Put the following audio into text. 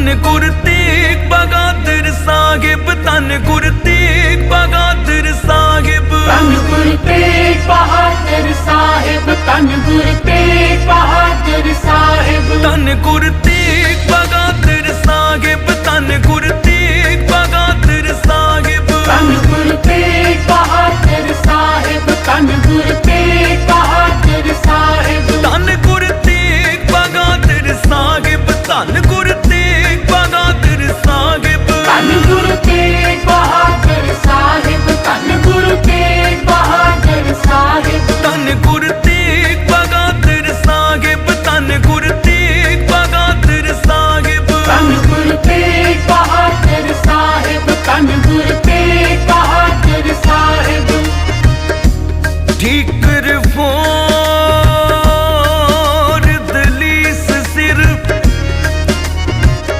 तन गुरतेग बगादर साहिब तन गुरतेग बगादर साहिब। तन गुरतेग बहादुर साहिब तन गुरतेग बहादुर साहिब। तन गुरतेग बगादर साहिब तन गुरतेग बगादर साहिब। तन गुरतेग बहादुर साहिब तन गुरतेग ठीक फ़ोन